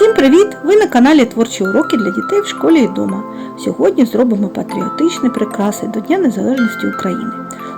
Всім привіт! Ви на каналі Творчі уроки для дітей в школі і вдома. Сьогодні зробимо патріотичні прикраси до Дня Незалежності України.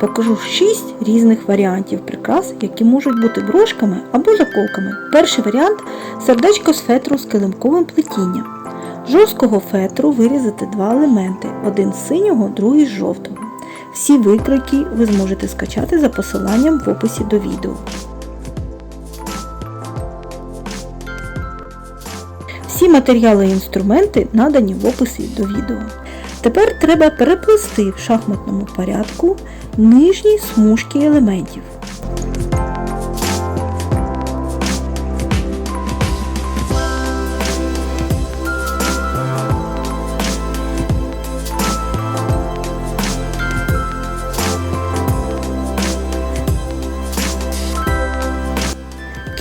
Покажу 6 різних варіантів прикрас, які можуть бути брошками або заколками. Перший варіант сердечко з фетру з килимковим плетінням. Жорсткого фетру вирізати два елементи: один з синього, другий з жовтого. Всі викройки ви зможете скачати за посиланням в описі до відео. Всі матеріали і інструменти надані в описі до відео. Тепер треба переплести в шахматному порядку нижні смужки елементів.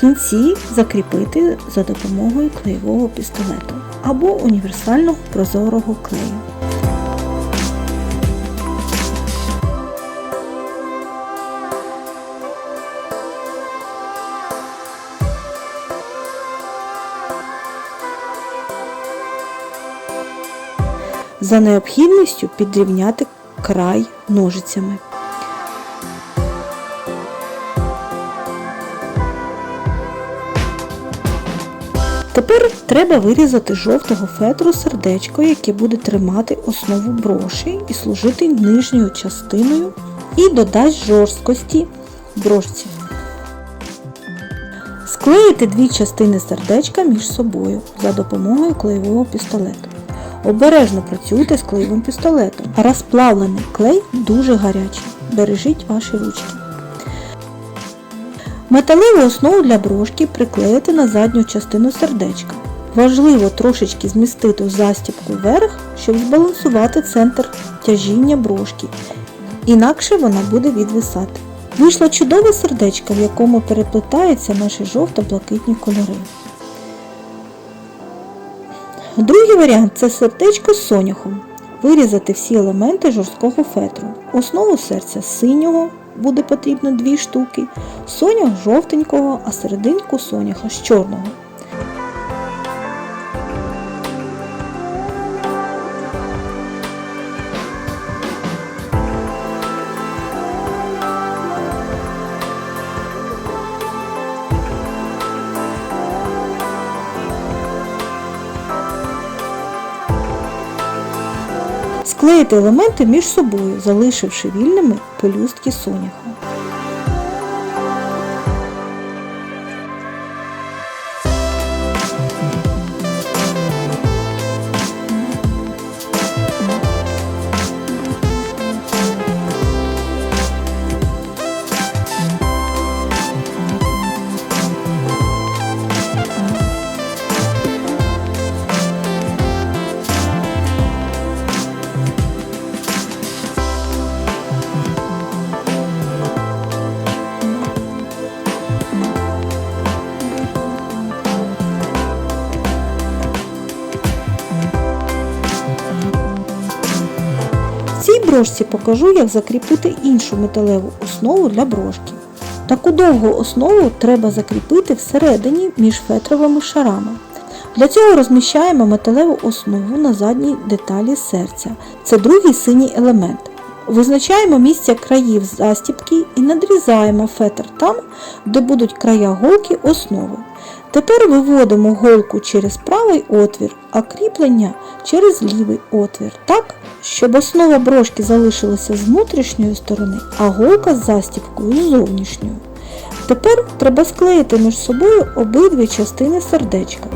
Кінці закріпити за допомогою клеєвого пістолету або універсального прозорого клею. За необхідністю підрівняти край ножицями. Тепер треба вирізати жовтого фетру сердечко, яке буде тримати основу броші і служити нижньою частиною і додасть жорсткості брошці. Склеїти дві частини сердечка між собою за допомогою клеєвого пістолету. Обережно працюйте з клеєвим пістолетом. Розплавлений клей дуже гарячий. Бережіть ваші ручки. Металеву основу для брошки приклеїти на задню частину сердечка. Важливо трошечки змістити застібку вверх, щоб збалансувати центр тяжіння брошки, інакше вона буде відвисати. Вийшло чудове сердечко, в якому переплетаються наші жовто-блакитні кольори. Другий варіант це сердечко з соняхом. Вирізати всі елементи жорсткого фетру. Основу серця синього буде потрібно дві штуки, сонях жовтенького, а серединку соняха з чорного. Склеїти елементи між собою, залишивши вільними пелюстки соняха. Брошці покажу, як закріпити іншу металеву основу для брошки. Таку довгу основу треба закріпити всередині між фетровими шарами. Для цього розміщаємо металеву основу на задній деталі серця. Це другий синій елемент. Визначаємо місце країв застібки і надрізаємо фетр там, де будуть края голки основи. Тепер виводимо голку через правий отвір, а кріплення через лівий отвір, так, щоб основа брошки залишилася з внутрішньої сторони, а голка з застібкою з зовнішньої. Тепер треба склеїти між собою обидві частини сердечка.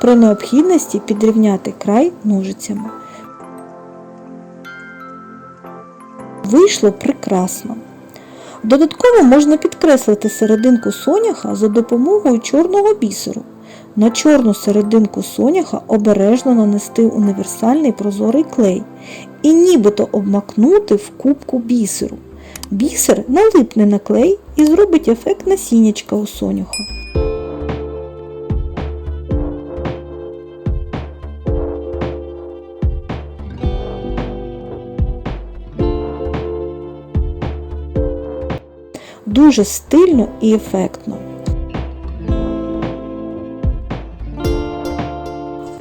При необхідності підрівняти край ножицями. Вийшло прекрасно. Додатково можна підкреслити серединку соняха за допомогою чорного бісеру. На чорну серединку соняха обережно нанести універсальний прозорий клей і нібито обмакнути в кубку бісеру. Бісер налипне на клей і зробить ефект насіннячка у соняха. Дуже стильно і ефектно.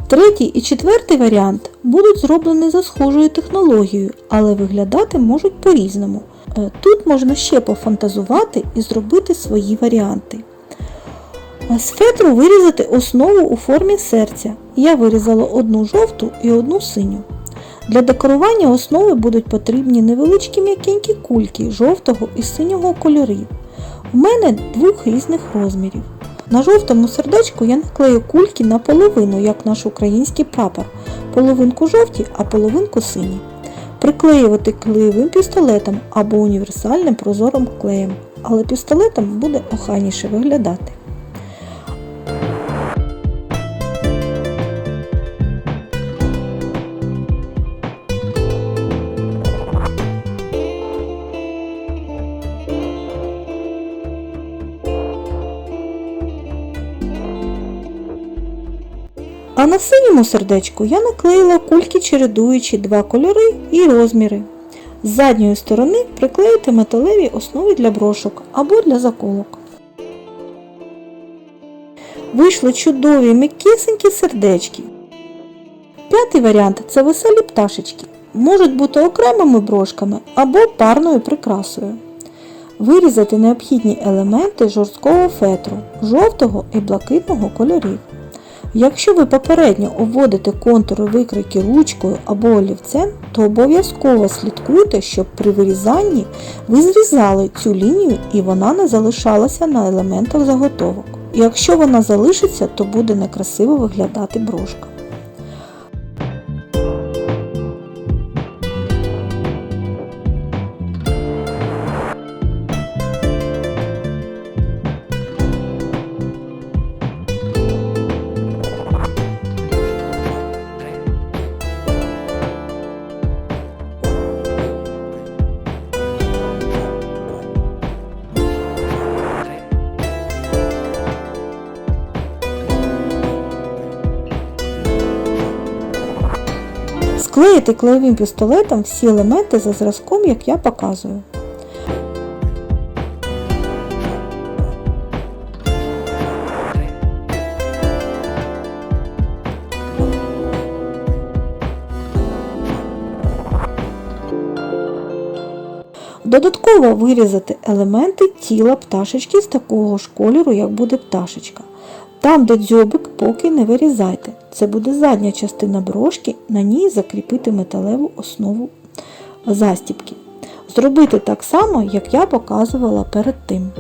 Третій і четвертий варіант будуть зроблені за схожою технологією, але виглядати можуть по-різному. Е, Тут можна ще пофантазувати і зробити свої варіанти. Е, З фетру вирізати основу у формі серця. Я вирізала одну жовту і одну синю. Для декорування основи будуть потрібні невеличкі м'якенькі кульки жовтого і синього кольорів. У мене двох різних розмірів. На жовтому сердечку я наклею кульки наполовину, як наш український прапор. Половинку жовті, а половинку сині. Приклеювати клеєвим пістолетом або універсальним прозорим клеєм, але пістолетом буде охайніше виглядати. А на синьому сердечку я наклеїла кульки, чередуючи два кольори і розміри. З задньої сторони приклеїти металеві основи для брошок або для заколок. Вийшли чудові м'якесенькі сердечки. П'ятий варіант це веселі пташечки. Можуть бути окремими брошками або парною прикрасою. Вирізати необхідні елементи жорсткого фетру, жовтого і блакитного кольорів. Якщо ви попередньо обводите контури викрики ручкою або олівцем, то обов'язково слідкуйте, щоб при вирізанні ви зрізали цю лінію і вона не залишалася на елементах заготовок. Якщо вона залишиться, то буде некрасиво виглядати брошка. Склеїти клеєвим пістолетом всі елементи за зразком, як я показую. Додатково вирізати елементи тіла пташечки з такого ж кольору, як буде пташечка. Там, де дзьобик, поки не вирізайте. Це буде задня частина брошки, на ній закріпити металеву основу застібки. Зробити так само, як я показувала перед тим.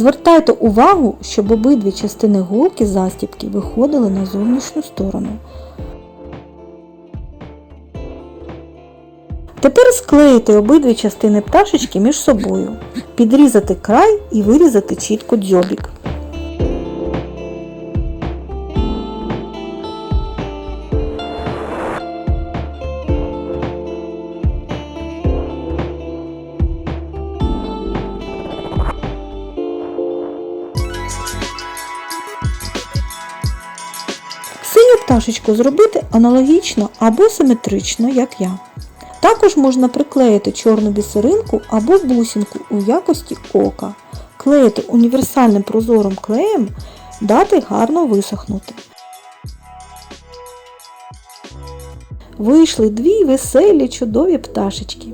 Звертайте увагу, щоб обидві частини голки застібки виходили на зовнішню сторону. Тепер склеїте обидві частини пташечки між собою, підрізати край і вирізати чітко дзьобік. Синю пташечку зробити аналогічно або симетрично, як я. Також можна приклеїти чорну бісеринку або бусинку у якості ока. Клеїти універсальним прозорим клеєм, дати гарно висохнути. Вийшли дві веселі чудові пташечки.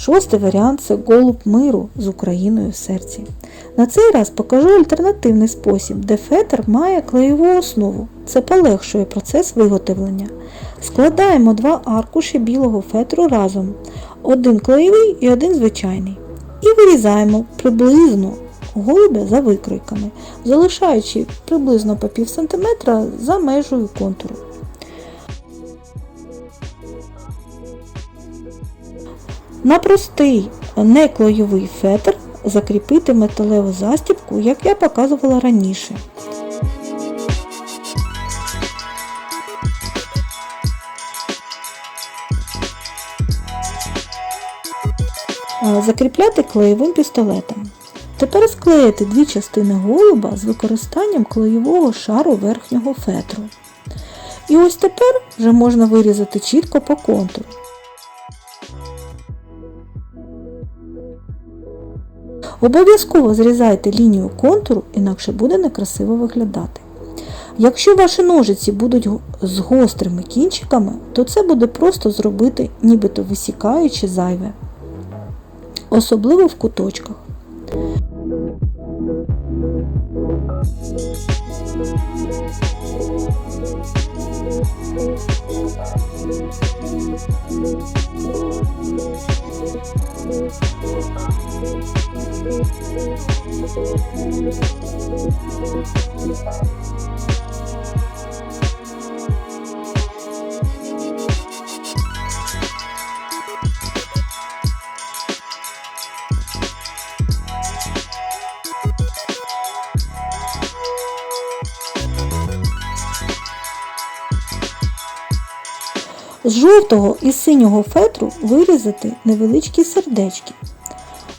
Шостий варіант це голуб миру з Україною в серці. На цей раз покажу альтернативний спосіб, де фетр має клеєву основу. Це полегшує процес виготовлення. Складаємо два аркуші білого фетру разом, один клеєвий і один звичайний. І вирізаємо приблизно голубя за викройками, залишаючи приблизно по пів сантиметра за межею контуру. На простий неклойовий фетр закріпити металеву застібку, як я показувала раніше. Закріпляти клеєвим пістолетом. Тепер склеїти дві частини голуба з використанням клеєвого шару верхнього фетру. І ось тепер вже можна вирізати чітко по контуру. Обов'язково зрізайте лінію контуру, інакше буде некрасиво виглядати. Якщо ваші ножиці будуть з гострими кінчиками, то це буде просто зробити, нібито висікаючи зайве, особливо в куточках. З жовтого і синього фетру вирізати невеличкі сердечки,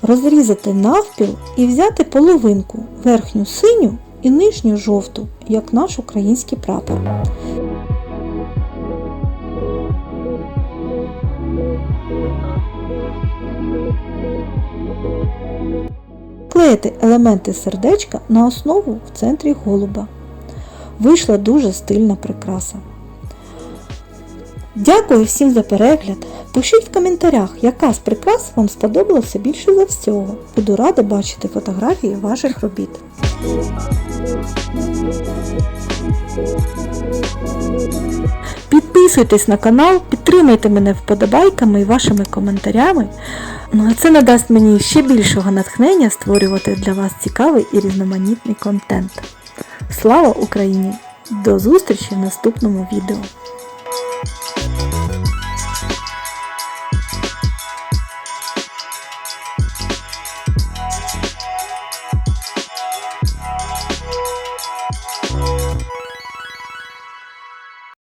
розрізати навпіл і взяти половинку верхню синю і нижню жовту, як наш український прапор. Клеїти елементи сердечка на основу в центрі голуба. Вийшла дуже стильна прикраса. Дякую всім за перегляд. Пишіть в коментарях, яка з прикрас вам сподобалася більше за всього. Буду рада бачити фотографії ваших робіт. Підписуйтесь на канал, підтримуйте мене вподобайками і вашими коментарями. Ну а це надасть мені ще більшого натхнення створювати для вас цікавий і різноманітний контент. Слава Україні! До зустрічі в наступному відео!